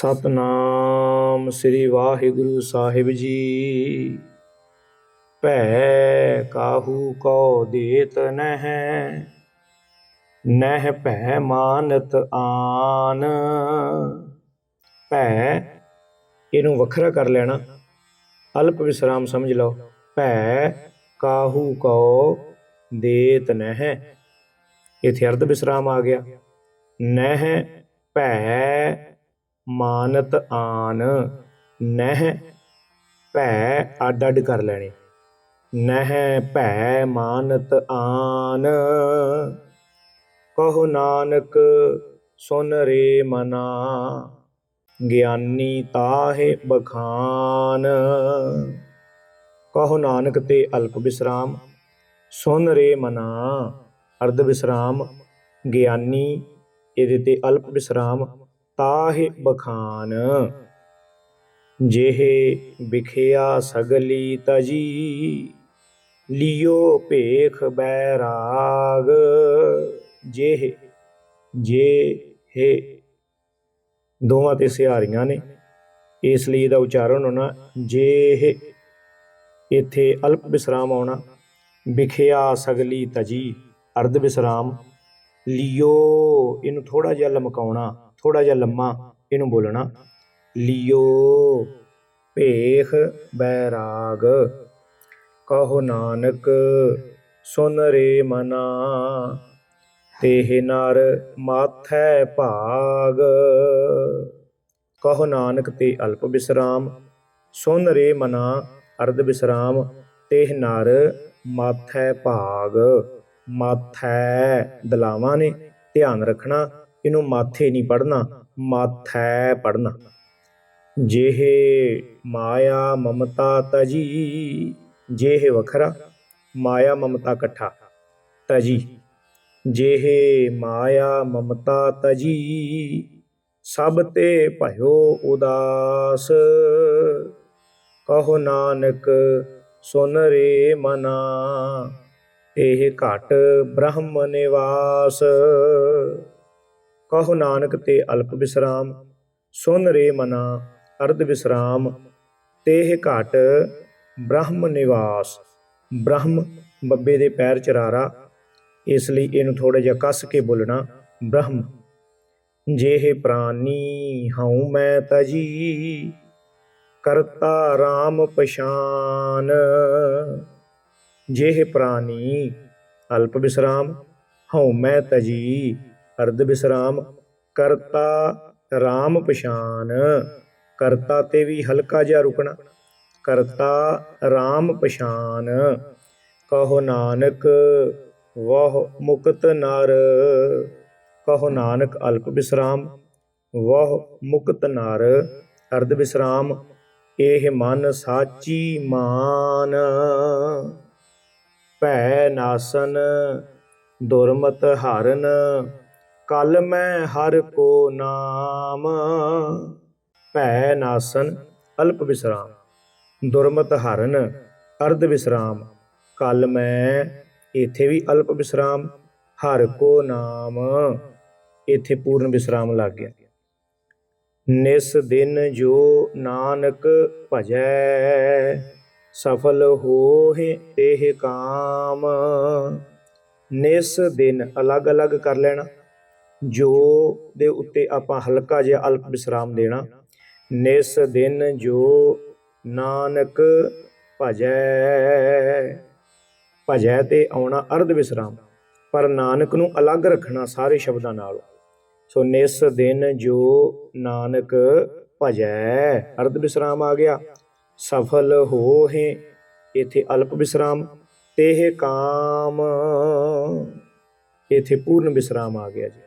ਸਤਨਾਮ ਸ੍ਰੀ ਵਾਹਿਗੁਰੂ ਸਾਹਿਬ ਜੀ। ਭੈ ਕਾਹੂ ਕੋ ਦੇਤ ਨਹਿ ਨਹਿ ਭੈ ਮਾਨਤ ਆਨ। ਭੈ, ਇਹਨੂੰ ਵੱਖਰਾ ਕਰ ਲੈਣਾ। ਅਲਪ ਵਿਸਰਾਮ ਸਮਝ ਲਓ। ਭੈ ਕਾਹੂ ਕੋ ਦੇਤ ਨਹਿ। ਇਥੇ ਅਰਧ ਵਿਸਰਾਮ ਆ ਗਿਆ। ਨਹਿ, ਭੈ ਮਾਨਤ ਆਨ, ਨਹਿ ਭੈ ਅੱਡ ਅੱਡ ਕਰ ਲੈਣੇ। ਨਹਿ ਭੈ ਮਾਨਤ ਆਨ, ਕਹੋ ਨਾਨਕ ਸੁਨ ਰੇ ਮਨਾ। ਗਿਆਨੀ ਤਾਹੇ ਬਖਾਨ, ਕਹੋ ਨਾਨਕ ਤੇ ਅਲਪ ਵਿਸਰਾਮ ਸੁਨ ਰੇ ਮਨਾ। ਅਰਧ ਵਿਸਰਾਮ ਗਿਆਨੀ ਇਹਦੇ ਤੇ ਅਲਪ ਵਿਸਰਾਮ ਤਾਹੇ ਬਖਾਨ। ਜਿਹੇ ਵਿਖਿਆ ਸਗਲੀ ਤਜੀ, ਲਿਓ ਭੇਖ ਬੈਰਾਗ। ਜਿਹੇ ਜੇ ਹੈ ਦੋਵਾਂ ਤੇ ਸਿਹਾਰੀਆਂ ਨੇ, ਇਸ ਲਈ ਇਹਦਾ ਉਚਾਰਨ ਹੋਣਾ ਜੇ ਇੱਥੇ ਅਲਪ ਵਿਸਰਾਮ ਆਉਣਾ, ਵਿਖਿਆ ਸਗਲੀ ਤਜੀ, ਅਰਧ ਵਿਸਰਾਮ, ਲਿਓ ਇਹਨੂੰ ਥੋੜਾ ਜਿਹਾ ਲਮਕਾਉਣਾ। ਥੋੜਾ ਜਿਹਾ ਲੰਮਾ ਇਹਨੂੰ ਬੋਲਣਾ। ਲਿਓ ਭੇਖ ਬੈਰਾਗ, ਕਹੋ ਨਾਨਕ, ਸੁਨ ਰੇ ਮਨਾ, ਤੇਹ ਨਰ ਮਾਥੈ ਭਾਗ। ਕਹੋ ਨਾਨਕ, ਤੇ ਅਲਪ ਵਿਸਰਾਮ ਸੁਨ ਰੇ ਮਨਾ, ਅਰਧ ਵਿਸਰਾਮ ਤੇਹ ਨਰ ਮਾਥੈ ਭਾਗ। ਮਾਥੈ ਦਲਾਵਾਂ ਨੇ ਧਿਆਨ ਰੱਖਣਾ। ਇਹਨੂੰ ਮਾਥੇ ਨਹੀਂ ਪੜਨਾ ਮਾਥੈ ਪੜਨਾ ਜਿਹੇ ਮਾਇਆ ਮਮਤਾ ਤਜੀ, ਜਿਹੇ ਵਖਰਾ ਮਾਇਆ ਮਮਤਾ ਇਕੱਠਾ ਤਜੀ। ਜਿਹੇ ਮਾਇਆ ਮਮਤਾ ਤਜੀ, ਸਭ ਤੇ ਭਇਓ ਉਦਾਸ। ਕਹੋ ਨਾਨਕ, ਸੁਨ ਰੇ ਮਨਾ, ਇਹ ਘਟ ਬ੍ਰਹਮ ਨਿਵਾਸ। ਕਹੋ ਨਾਨਕ ਤੇ ਅਲਪ ਵਿਸਰਾਮ ਸੁਨ ਰੇ ਮਨਾ ਅਰਧ ਵਿਸਰਾਮ ਤੇਹ ਘਟ ਬ੍ਰਹਮ ਨਿਵਾਸ, ਬ੍ਰਹਮ ਬੱਬੇ ਦੇ ਪੈਰ ਚਰਾਰਾ, ਇਸ ਲਈ ਇਹਨੂੰ ਥੋੜਾ ਜਿਹਾ ਕੱਸ ਕੇ ਬੋਲਣਾ, ਬ੍ਰਹਮ। ਜਿਹੇ ਪ੍ਰਾਨੀ ਹਉ ਮੈਂ ਤਜੀ, ਕਰਤਾ RAM ਪਛਾਨ। ਜਿਹੇ ਪ੍ਰਾਨੀ ਅਲਪ ਵਿਸਰਾਮ ਹਉ ਮੈਂ ਤਜੀ ਅਰਧ ਵਿਸਰਾਮ ਕਰਤਾ RAM ਪਛਾਨ। ਕਰਤਾ ਤੇ ਵੀ ਹਲਕਾ ਜਿਹਾ ਰੁਕਣਾ। ਕਰਤਾ RAM ਪਛਾਨ। ਕਹੋ ਨਾਨਕ, ਵਾਹ ਮੁਕਤ ਨਰ। ਕਹੋ ਨਾਨਕ, ਅਲਪ ਵਿਸਰਾਮ ਵਾਹ ਮੁਕਤ ਨਰ। ਅਰਧ ਵਿਸਰਾਮ ਇਹ ਮਨ ਸਾਚੀ ਮਾਨ। ਭੈ ਨਾਸਨ, ਦੁਰਮਤ ਹਰਨ। ਕਲ ਮੈਂ ਹਰ ਕੋ ਨਾਮ। ਭੈ ਨਾਸਨ, ਅਲਪ ਵਿਸਰਾਮ। ਦੁਰਮਤ ਹਰਨ, ਅਰਧ ਵਿਸਰਾਮ। ਕਲ ਮੈਂ ਇਥੇ ਵੀ ਅਲਪ ਵਿਸਰਾਮ। ਹਰ ਕੋ ਨਾਮ। ਇਥੇ ਪੂਰਨ ਵਿਸਰਾਮ ਲੱਗ ਗਿਆ। ਨਿਸ ਦਿਨ ਜੋ ਨਾਨਕ ਭਜੈ, ਸਫਲ ਹੋਹੇ ਇਹ ਕਾਮ। ਨਿਸ ਦਿਨ ਅਲੱਗ-ਅਲੱਗ ਕਰ ਲੈਣਾ। ਜੋ ਦੇ ਉੱਤੇ ਆਪਾਂ ਹਲਕਾ ਜਿਹਾ ਅਲਪ ਵਿਸਰਾਮ ਦੇਣਾ। ਨਿਸ ਦਿਨ ਜੋ ਨਾਨਕ ਭਜੈ ਭਜੈ ਤੇ ਆਉਣਾ ਅਰਧ ਵਿਸਰਾਮ। ਪਰ ਨਾਨਕ ਨੂੰ ਅਲੱਗ ਰੱਖਣਾ ਸਾਰੇ ਸ਼ਬਦਾਂ ਨਾਲ। ਸੋ ਨਿਸ ਦਿਨ ਜੋ ਨਾਨਕ ਭਜੈ, ਅਰਧ ਵਿਸਰਾਮ ਆ ਗਿਆ। ਸਫਲ ਹੋਏ ਇਥੇ ਅਲਪ ਵਿਸਰਾਮ, ਤੇਹ ਕਾਮ ਇਥੇ ਪੂਰਨ ਵਿਸਰਾਮ ਆ ਗਿਆ ਜੀ।